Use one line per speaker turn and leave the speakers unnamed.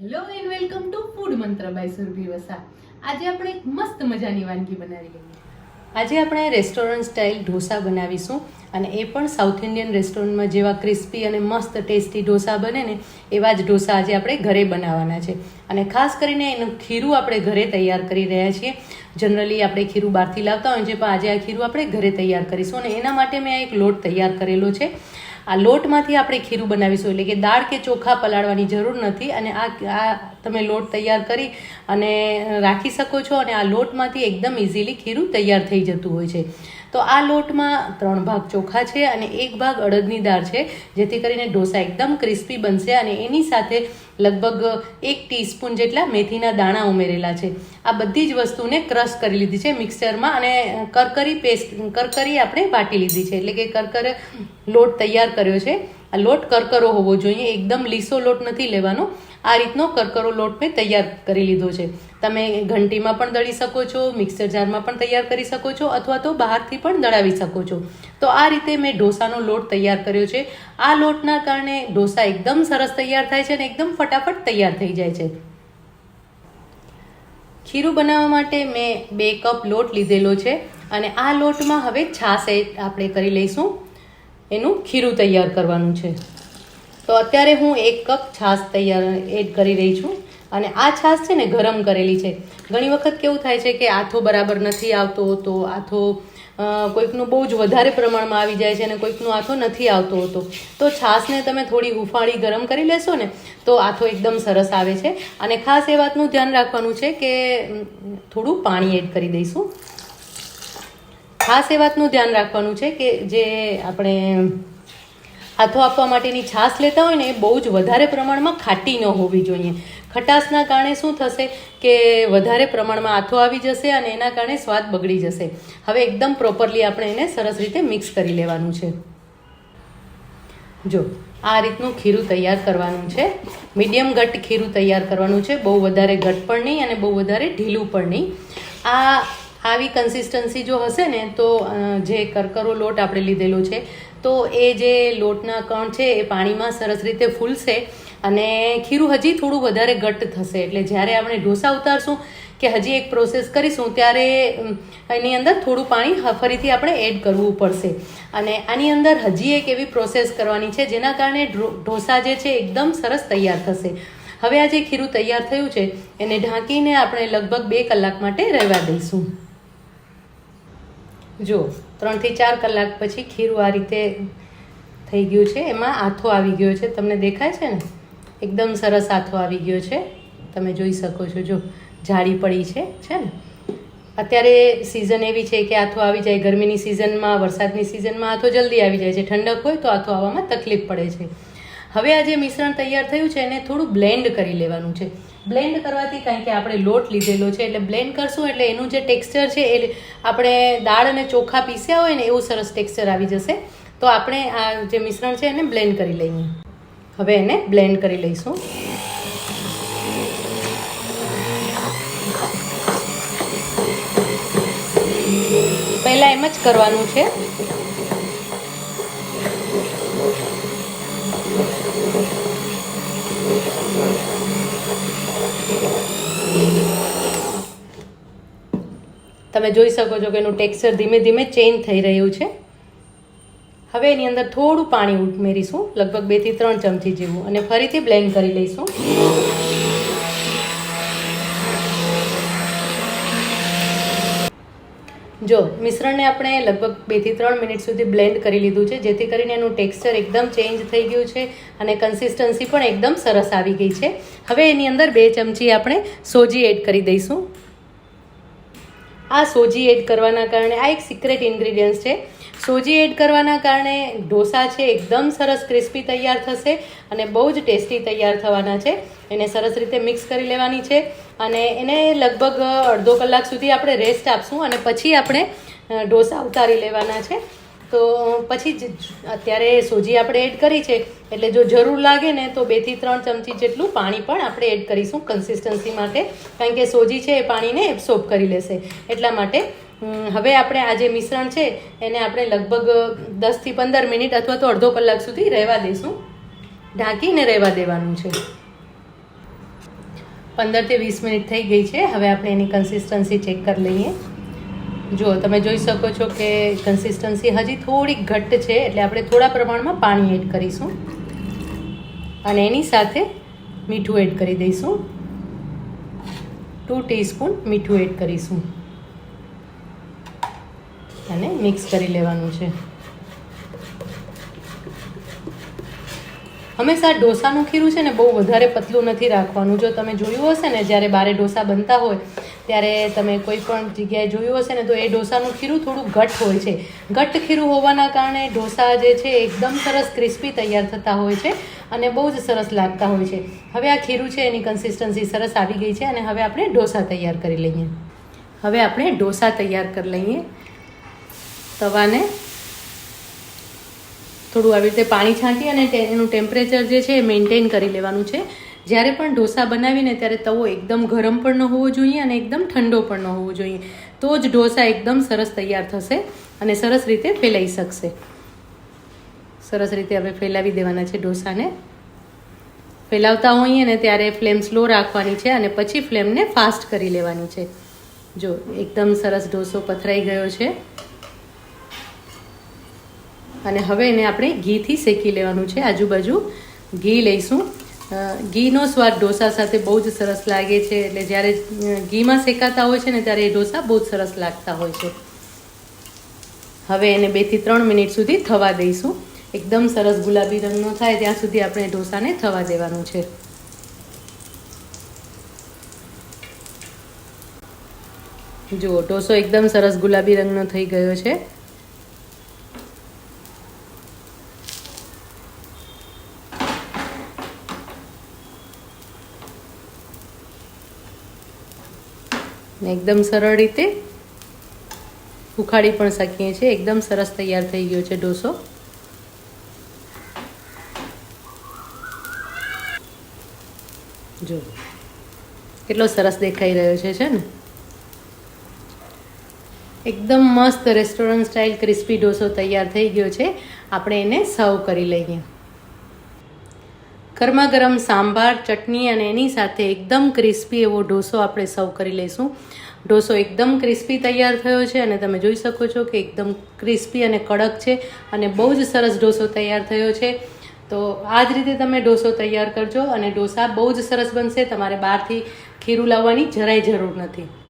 Hello and welcome to food Mantra by Surbhi Vasa આજે આપણે એક મસ્ત મજાની વાનગી બનાવી લઈએ. આજે આપણે રેસ્ટોરન્ટ સ્ટાઇલ ઢોસા બનાવીશું અને એ પણ સાઉથ ઇન્ડિયન રેસ્ટોરન્ટમાં જેવા ક્રિસ્પી અને મસ્ત ટેસ્ટી ઢોસા બને ને એવા જ ઢોસા આજે આપણે ઘરે બનાવવાના છે. અને ખાસ કરીને એનું ખીરું આપણે ઘરે તૈયાર કરી રહ્યા છીએ. જનરલી આપણે ખીરું બહારથી લાવતા હોય છે, પણ આજે આ ખીરું આપણે ઘરે તૈયાર કરીશું અને એના માટે મેં એક લોટ તૈયાર કરેલો છે. આ લોટમાંથી આપણે ખીરું બનાવીશું, એટલે કે દાળ કે ચોખા પલાળવાની જરૂર નથી અને આ આ તમે લોટ તૈયાર કરી અને રાખી શકો છો અને આ લોટમાંથી એકદમ ઇઝીલી ખીરું તૈયાર થઈ જતું હોય છે. તો આ લોટમાં ત્રણ ભાગ ચોખા છે અને એક ભાગ અડદની દાળ છે, જેથી કરીને ઢોસા એકદમ ક્રિસ્પી બનશે અને એની સાથે લગભગ એક ટીસ્પૂન જેટલા મેથીના દાણા ઉમેરેલા છે. આ બધી જ વસ્તુને ક્રશ કરી લીધી છે મિક્સરમાં અને કરકરી પેસ્ટ, કરકરી આપણે વાટી લીધી છે. એટલે કે કરકર લોટ તૈયાર કર્યો છે. આ લોટ કરકરો હોવો જોઈએ. એકદમ લીસો લોટ નથી લેવાનો. આ રીતનો કરકરો લોટ મેં તૈયાર કરી લીધો છે. તમે ઘંટીમાં પણ દળી શકો છો, મિક્સર જારમાં પણ તૈયાર કરી શકો છો અથવા તો બહારથી પણ દળાવી શકો છો. તો આ રીતે મેં ઢોસાનો લોટ તૈયાર કર્યો છે. આ લોટના કારણે ઢોસા એકદમ સરસ તૈયાર થાય છે અને એકદમ ફટાફટ તૈયાર થઈ જાય છે. ખીરું બનાવવા માટે મેં બે કપ લોટ લીધેલો છે અને આ લોટમાં હવે છાશ આપણે કરી લઈશું. એનું ખીરું તૈયાર કરવાનું છે. તો અત્યારે હું એક કપ છાશ તૈયાર એડ કરી રહી છું અને આ છાશ છે ને ગરમ કરેલી છે. ઘણી વખત કેવું થાય છે કે આથો બરાબર નથી આવતો તો આથો કોઈકનું બહુ જ વધારે પ્રમાણમાં આવી જાય છે અને કોઈકનું આથો નથી આવતો હોતો. તો છાશને તમે થોડી હુંફાળી ગરમ કરી લેશો ને તો આથો એકદમ સરસ આવે છે. અને ખાસ એ વાતનું ધ્યાન રાખવાનું છે કે થોડું પાણી એડ કરી દઈશું. ખાસ એ વાતનું ધ્યાન રાખવાનું છે કે જે આપણે હાથો આપવા માટેની છાશ લેતા હોય ને એ બહુ જ વધારે પ્રમાણમાં ખાટી ન હોવી જોઈએ. ખટાશના કારણે શું થશે કે વધારે પ્રમાણમાં આથો આવી જશે અને એના કારણે સ્વાદ બગડી જશે. હવે એકદમ પ્રોપરલી આપણે એને સરસ રીતે મિક્સ કરી લેવાનું છે. જો, આ રીતનું ખીરું તૈયાર કરવાનું છે. મીડિયમ ઘટ ખીરું તૈયાર કરવાનું છે. બહુ વધારે ઘટ પણ નહીં અને બહુ વધારે ઢીલું પણ નહીં. આ આવી કન્સિસ્ટન્સી જો હશે ને, તો જે કરકરો લોટ આપણે લીધેલો છે તો એ જે લોટના કણ છે એ પાણીમાં સરસ રીતે ફૂલશે અને ખીરું હજી થોડું વધારે ઘટ્ટ થશે. એટલે જ્યારે આપણે ઢોસા ઉતારશું કે હજી એક પ્રોસેસ કરીશું, ત્યારે એની અંદર થોડું પાણી ફરીથી આપણે એડ કરવું પડશે. અને આની અંદર હજી એક એવી પ્રોસેસ કરવાની છે, જેના કારણે ઢોસા જે છે એકદમ સરસ તૈયાર થશે. હવે આ જે ખીરું તૈયાર થયું છે, એને ઢાંકીને આપણે લગભગ બે કલાક માટે રહેવા દઈશું. જો ત્રણથી ચાર કલાક પછી ખીરું આ રીતે થઈ ગયું છે. એમાં આથો આવી ગયો છે. તમને દેખાય છે ને? એકદમ સરસ આથો આવી ગયો છે. તમે જોઈ શકો છો. જો જાળી પડી છે છે ને? અત્યારે સિઝન એવી છે કે આથો આવી જાય. ગરમીની સિઝનમાં વરસાદની સિઝનમાં આથો જલ્દી આવી જાય છે. ઠંડક હોય તો આથો આવવામાં તકલીફ પડે છે. હવે આ જે મિશ્રણ તૈયાર થયું છે, એને થોડું બ્લેન્ડ કરી લેવાનું છે. બ્લેન્ડ કરવાથી કારણ કે આપણે લોટ લીધેલો છે, એટલે બ્લેન્ડ કરશું એટલે એનું જે ટેક્સચર છે, એ આપણે દાળ અને ચોખા પીસ્યા હોય ને, એવું સરસ ટેક્સચર આવી જશે. તો આપણે આ જે મિશ્રણ છે એને બ્લેન્ડ કરી લઈએ. હવે એને બ્લેન્ડ કરી લઈશું. પહેલાં એમ જ કરવાનું છે. તમે જોઈ શકો છો કે એનું ટેક્સચર ધીમે ધીમે ચેન્જ થઈ રહ્યું છે. હવે એની અંદર થોડું પાણી ઉમેરીશું, લગભગ બેથી ત્રણ ચમચી જેવું, અને ફરીથી બ્લેન્ડ કરી લઈશું. જો, મિશ્રણને આપણે લગભગ બેથી ત્રણ મિનિટ સુધી બ્લેન્ડ કરી લીધું છે, જેથી કરીને એનું ટેક્સચર એકદમ ચેન્જ થઈ ગયું છે, અને કન્સિસ્ટન્સી પણ એકદમ સરસ આવી ગઈ છે. હવે એની અંદર બે ચમચી આપણે સોજી એડ કરી દઈશું. આ સોજી એડ કરવાના કારણે આ એક સિક્રેટ ઇન્ગ્રીડિયન્ટ્સ છે. સોજી એડ કરવાના કારણે ઢોસા છે, એકદમ સરસ ક્રિસ્પી તૈયાર થશે અને બહુ જ ટેસ્ટી તૈયાર થવાના છે. એને સરસ રીતે મિક્સ કરી લેવાની છે અને એને લગભગ અડધો કલાક સુધી આપણે રેસ્ટ આપશું અને પછી આપણે ઢોસા ઉતારી લેવાના છે. તો પછી અત્યારે સોજી આપણે એડ કરી છે. એટલે જો જરૂર લાગે ને તો બેથી ત્રણ ચમચી જેટલું પાણી પણ આપણે એડ કરીશું કન્સિસ્ટન્સી માટે. કારણ કે સોજી છે એ પાણીને એબ્સોર્બ કરી લેશે. એટલા માટે હવે આપણે આ જે મિશ્રણ છે એને આપણે લગભગ દસથી પંદર મિનિટ અથવા તો અડધો કલાક સુધી રહેવા દઈશું ઢાંકીને રહેવા દેવાનું છે. પંદરથી વીસ મિનિટ થઈ ગઈ છે. હવે આપણે એની કન્સિસ્ટન્સી ચેક કરી લઈએ. જુઓ તમે જોઈ શકો છો કે કન્સિસ્ટન્સી હજી થોડીક ઘટ્ટ છે, એટલે આપણે થોડા પ્રમાણમાં પાણી એડ કરીશું. અને એની સાથે મીઠું એડ કરી દઈશું. ટુ ટીસ્પૂન મીઠું એડ કરીશું. અને મિક્સ કરી લેવાનું છે. હંમેશા ઢોસાનું ખીરું છે ને બહુ વધારે પતલું નથી રાખવાનું. જો તમે જોયું હશે ને, જ્યારે બારે ઢોસા બનતા હોય ત્યારે તમે કોઈ પણ જગ્યાએ જોયું હશે ને, તો એ ઢોસાનું ખીરું થોડું ઘટ્ટ હોય છે. ઘટ્ટ ખીરું હોવાના કારણે ઢોસા જે છે એકદમ સરસ ક્રિસ્પી તૈયાર થતા હોય છે અને બહુ જ સરસ લાગતા હોય છે. હવે આ ખીરું છે, એની કન્સિસ્ટન્સી સરસ આવી ગઈ છે અને હવે આપણે ઢોસા તૈયાર કરી લઈએ. હવે આપણે ઢોસા તૈયાર કરી લઈએ. તવાને થોડું આવી રીતે પાણી છાંટી અને એનું ટેમ્પરેચર જે છે એ મેન્ટેન કરી લેવાનું છે. જ્યારે પણ ઢોસા બનાવીને ત્યારે તવો એકદમ ગરમ પણ ન હોવો જોઈએ અને એકદમ ઠંડો પણ ન હોવો જોઈએ. તો જ ઢોસા એકદમ સરસ તૈયાર થશે અને સરસ રીતે ફેલાઈ શકશે. સરસ રીતે હવે ફેલાવી દેવાના છે ઢોસાને. ફેલાવતા હોઈએ ને ત્યારે ફ્લેમ સ્લો રાખવાની છે અને પછી ફ્લેમને ફાસ્ટ કરી લેવાની છે. જો, એકદમ સરસ ઢોસો પથરાઈ ગયો છે. અને હવે એને આપણે ઘીથી શેકી લેવાનું છે. આજુબાજુ ઘી લઈશું. ઘીનો સ્વાદ ઢોસા સાથે બહુ જ સરસ લાગે છે. એટલે જ્યારે ઘીમાં શેકાતા હોય છે ને, ત્યારે એ ઢોસા બહુ જ સરસ લાગતા હોય છે. હવે એને બેથી ત્રણ મિનિટ સુધી થવા દઈશું. એકદમ સરસ ગુલાબી રંગનો થાય, ત્યાં સુધી આપણે ઢોસાને થવા દેવાનું છે. જુઓ, ઢોસો એકદમ સરસ ગુલાબી રંગનો થઈ ગયો છે. ને એકદમ સરળ રીતે ઉખાડી પણ શકીએ છીએ. એકદમ સરસ તૈયાર થઈ ગયો છે ઢોસો. જો, કેટલો સરસ દેખાઈ રહ્યો છે છે ને? એકદમ મસ્ત રેસ્ટોરન્ટ સ્ટાઇલ ક્રિસ્પી ઢોસો તૈયાર થઈ ગયો છે. આપણે એને સર્વ કરી લઈએ. ગરમા ગરમ સાંભાર, ચટણી અને એની સાથે એકદમ ક્રિસ્પી એવો ઢોસો આપણે સર્વ કરી લઈશું. ઢોસો એકદમ ક્રિસ્પી તૈયાર થયો છે અને તમે જોઈ શકો છો કે એકદમ ક્રિસ્પી અને કડક છે અને બહુ જ સરસ ઢોસો તૈયાર થયો છે. તો આ જ રીતે તમે ઢોસો તૈયાર કરજો અને ઢોસા બહુ જ સરસ બનશે. તમારે બહારથી ખીરું લાવવાની જરાય જરૂર નથી.